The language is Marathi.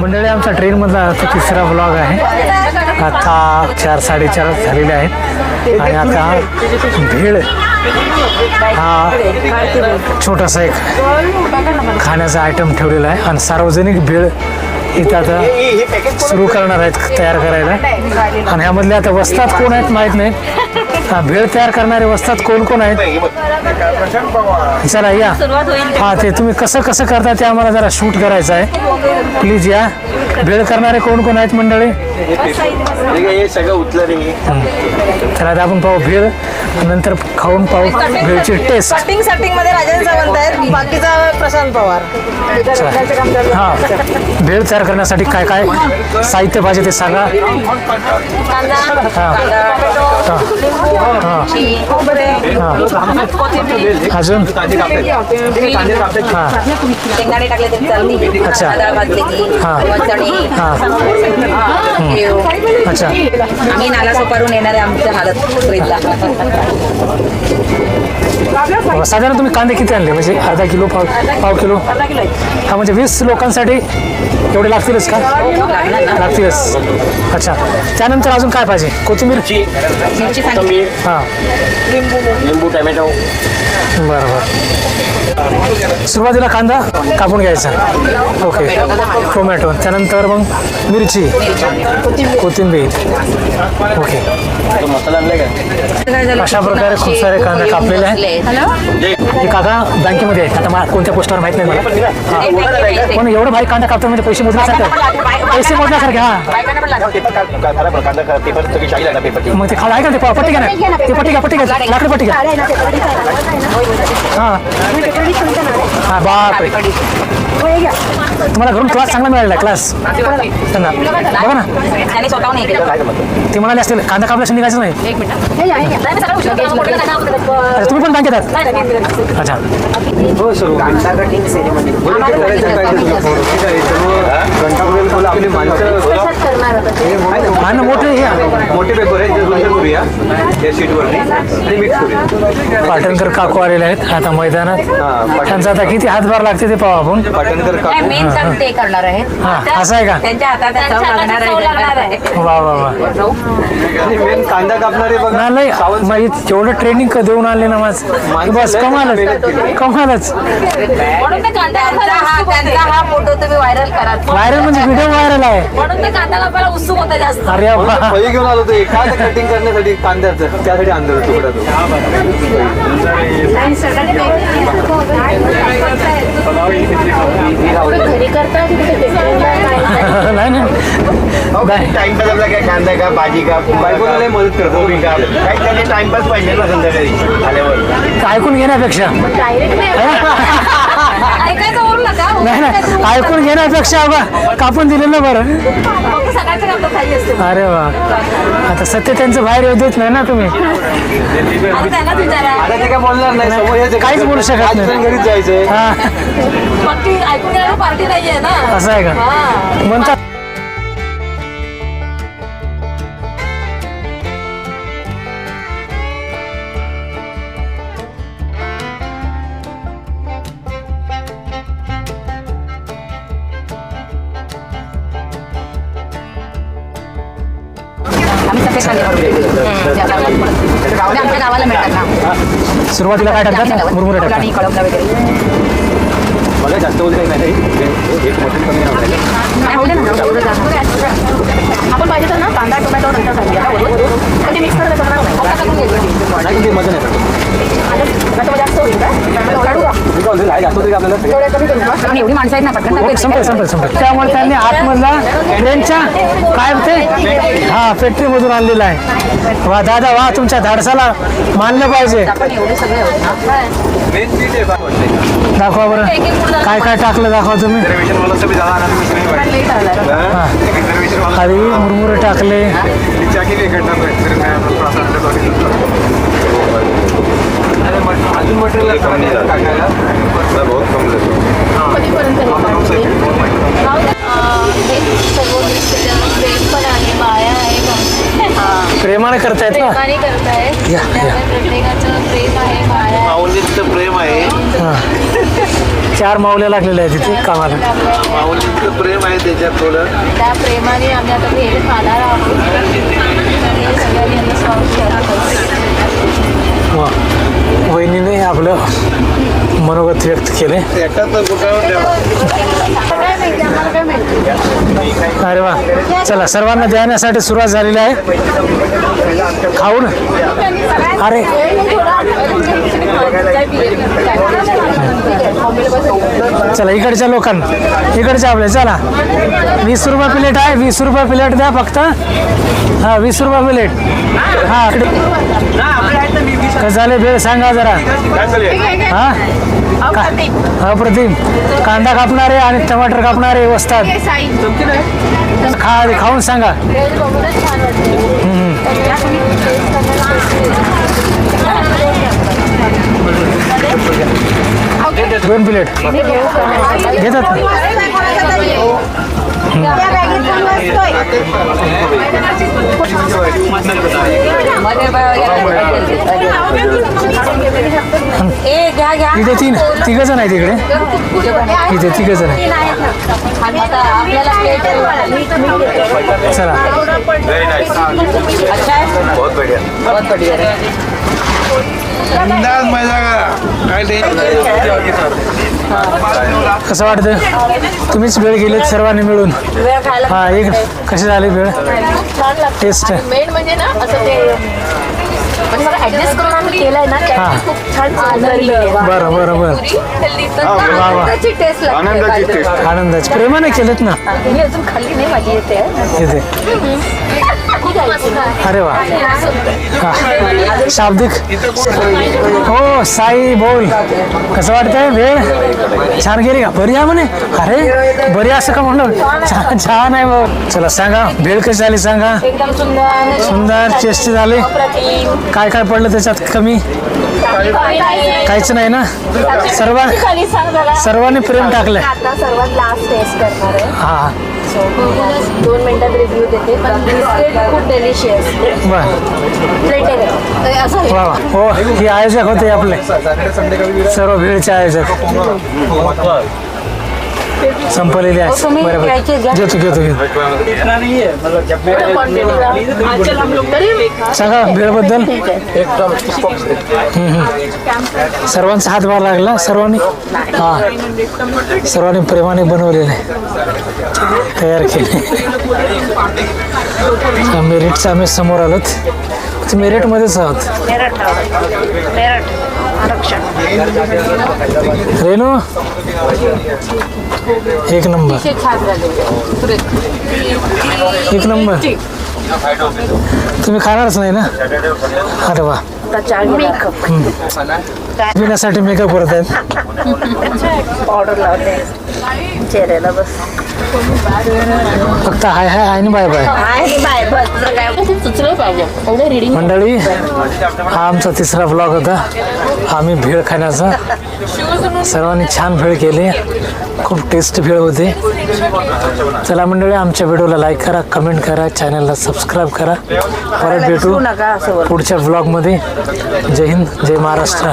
मंडळी आमचा ट्रेनमधला आता तिसरा ब्लॉग आहे. आता चार साडेचार झालेले आहेत. आणि आता हा भेळ. हा छोटासा एक खाण्याचा आयटम ठेवलेला आहे. आणि सार्वजनिक भेळ. इथं आता सुरू करणार आहेत तयार करायला. आणि ह्यामधले आता वस्तात कोण आहेत माहीत नाही. हा, भेळ तयार करणारे वस्तात कोण कोण आहेत? चला या. हा ते तुम्ही कसं कसं करता ते आम्हाला जरा शूट करायचं आहे. प्लीज या. भेळ करणारे कोण कोण आहेत मंडळी? हे सगळं उतलं रे तर आता आपण पाहू भेळ नंतर खाऊन पाहू भेळची टेस्ट कटिंग सेटिंगमध्ये राजन सावंत आहेत. बाकीचा प्रशांत पवार. हा. भेळ तयार करण्यासाठी काय काय साहित्य पाहिजे ते सांगा. हा. हा. हा. हा. अजून हा. अच्छा. हा. हा. अच्छा. आम्ही नाला सोपारून येणार आहे आमच्या हालत ट्रेनला साधारण तुम्ही कांदे किती आणले? म्हणजे अर्धा किलो पाव पाव किलो? हा म्हणजे वीस लोकांसाठी एवढे लागतीलच का? लागतीलच. अच्छा. त्यानंतर अजून काय पाहिजे? कोथिंबीर? हां. लिंबू टोमॅटो. बरं बरं सुरुवातीला कांदा कापून घ्यायचा. ओके. टोमॅटो. त्यानंतर मग मिरची कोथिंबीर. ओके. अशा प्रकारे खूप सारे कांदे कापलेले आहेत. हे काका बँकेमध्ये आहेत. आता मला कोणत्या पोस्टवर माहीत नाही मला. पण एवढं भाई कांदा कापतो म्हणजे पैसे मोजण्यासारखे पैसे मोजण्यासारखे हा. मग ते खाला आहे का ते? पट्टी घ्या ना. ते पट्टी घ्या पट्टी घ्या. लाकडी पट्टी घ्या. हा. हा बापरे. तुम्हाला घरून क्लास चांगला मिळालेला क्लास. त्यांना बघा ना त्याने स्वतःहून हे केलं ते म्हणाले असतील कांदा कापल्याशी निघायचं नाही. एक मिनिट अच्छा, तुम्ही पण बँकेत आहात अच्छा. हो सर हा. मोठे हे आहे. मोठे पेपर आहेत करूया मिक्स करूया. पाटणकर काकू आलेले आहेत आता मैदानात. त्यांचा आता किती हातभार लागते ते पाहू आपण. पाटणकर काकू. मेन काम ते करणार आहेत. हा असं आहे का? त्यांच्या हातात चव लागणार आहे. वा वा वा. आणि मेन कांदा कापणारे बघा. नाही मग इत- एवढं ट्रेनिंग देऊन आले ना माझ बस कमालच कमालच. म्हणून ते कांदा त्यांचा हा त्यांचा हा फोटो तुम्ही व्हायरल करा व्हायरल म्हणजे व्हिडिओ व्हायरल आहे. म्हणून ते कांदा कापायला उत्सुक होता जास्त. अरे वा. फळी घेऊन आलो होतो. एखाद कटिंग करण्यासाठी कांद्याचं त्यासाठी आणलं तुकडा तो. टाइमपास काय कांदा का भाजी का बायकोला लय मदत करतो कोबी का? काही त्याने टाइमपास पाहिजे ना संध्याकाळी? आल्यावर. ऐकून घेण्यापेक्षा. ऐकायचं बोलू नका नाही नाही. ऐकून घेण्यापेक्षा बा कापून बरं. कामं खाली असते. अरे वा. आता सत्य त्यांचं बाहेर येऊ देत नाही ना तुम्ही. आता त्यांनाच विचारा. आता ते काय बोलणार नाही समोर यायचं काहीच बोलू शकत नाही. घरीच जायचंय हा. पक्की ऐकून घ्यायला पार्टी नाहीये ना? असं आहे का? हा आमच्या गावाला मिळतात ना सुरुवातीला काय टाकतात मुरमुरे आणि टाकतात कळमला वगैरे मला जास्त बोलता नाही एक मटण कमी नाही नाही, होऊ दे ना, एवढं जास्त. आपण पाहिजे तर ना कांदा टोमॅटो नंतर घालूया ना वरून. पण ते मिक्स करत असताना नाही. आता टाकून घ्यायचं. नाही ते मटण आहे टोमॅटो जास्त होईल का? काढू का? मी काय म्हणतो, जास्त होतं की आपल्याला ते- थोडं कमी करू का? पण एवढी माणसं आहेत ना पटकन टाकू. संपेल संपेल संपेल त्यामुळे त्यांनी आतमधला ट्रेनच्या काय ते हा फॅक्टरीमधून आणलेला आहे. वा दादा वा तुमच्या धाडसाला मानलं पाहिजे. दाखवा बरं. काय काय टाकलं दाखवा तुम्ही. अरे मुरमुरे टाकले. अजून मटेरियल बहुत कम कधीपर्यंत हे पाहिजे? हे सर्व दृश्य प्रेम पण आहे माया आहे भक्ती. प्रेमाने करतायत ना? प्रेमाने करतायत. या, या. त्यामुळे प्रत्येकाचं प्रेम आहे माया आहे. माऊलीचं प्रेम आहे. हा. चार माऊल्या लागलेल्या आहेत तिथे कामाला. माऊलींचं प्रेम आहे त्याच्यात थोडं. त्या प्रेमाने आम्ही आता भेट खाणार आहोत. हे सगळ्यांनी यांना सॉल्व केलं. वा. वहिनीने आपलं मनोगत व्यक्त केले. अरे वा. चला सर्वांना देण्यासाठी सुरुवात झालेली आहे. खाऊन. अरे. चला इकडच्या लोकांना. इकडच्या आपल्या चला. वीस रुपये प्लेट आहे वीस रुपये प्लेट द्या फक्त. हा वीस रुपये प्लेट हा. झाले भेळ सांगा जरा. हा? अप्रतिम. कांदा कापणारे आणि टमाटर कापणारे वसतात. खा खाऊन सांगा. दोन प्लेट. घेतात? इथे तीन तिघ जण आहे तिकडे इथे तिघ जण आहे चला. अंदाज मजा करा काय कसं वाटतं तुम्हीच वेळ गेलेत सर्वांनी मिळून. हा एक कशी झाली वेळ? छान लागतं टेस्ट मेन म्हणजे ना असं ते मला ऍडजस्ट करून आम्ही केलंय ना. त्यात खूप छान आनंद बरं बरं बरं. आनंदाची टेस्ट लागते आनंदाची taste. आनंदाची. प्रेमाने केलेत ना? मी अजून खाल्ली नाही माझी येते. अरे वा. हा. शाब्दिक. हो साई बोल. कसं वाटतंय? वेळ छान गेली का? बरी आहे म्हणे? अरे बरी असं का म्हणलं? छान छान आहे भाऊ. चला सांगा. भेळ कशी झाली सांगा? सुंदर टेस्टी झाली. काय काय पडलं त्याच्यात? कमी? काहीच नाही ना? सर्व सर्वांनी प्रेम टाकलंय. आता दोन मिनिटात रिव्ह्यू देते. पण बिस्किट खूप डेलिशियस बर. प्लेटेड असं वा वा. हो हे आयोजक होते आपले. सर्व भेळचे आयोजक. संपलेले तुम्ही बरोबर घ्यायचे घ्या. घेतो घेतो घेतो. सांगा भेळबद्दल हम्म, हम्म. सर्वांचा हातभार लागला सर्वांनी? हा. सर्वांनी प्रेमाने बनवलेले तयार केले मेरिटचं आम्ही समोर आलोत. मेरिटमध्येच आहोत मेरठ. मेरठ. आरक्षण. रेणू? एक नंबर. एक नंबर. तुम्ही खाणारच नाही ना? अरे वा. मेकअप. पिण्यासाठी मेकअप करत आहेत. ऑर्डर लावते चेहऱ्याला बस. फक्त हाय हाय हाय आणि बाय बाय. मंडळी हा आमचा तिसरा ब्लॉग होता. आम्ही भेळ खाण्याचा. सर्वांनी छान भेळ केली. खूप टेस्ट भेळ होते. चला मंडळी आमच्या व्हिडिओला लाईक करा कमेंट करा चॅनलला सबस्क्राईब करा. परत भेटू पुढच्या ब्लॉगमध्ये जय हिंद जय महाराष्ट्र.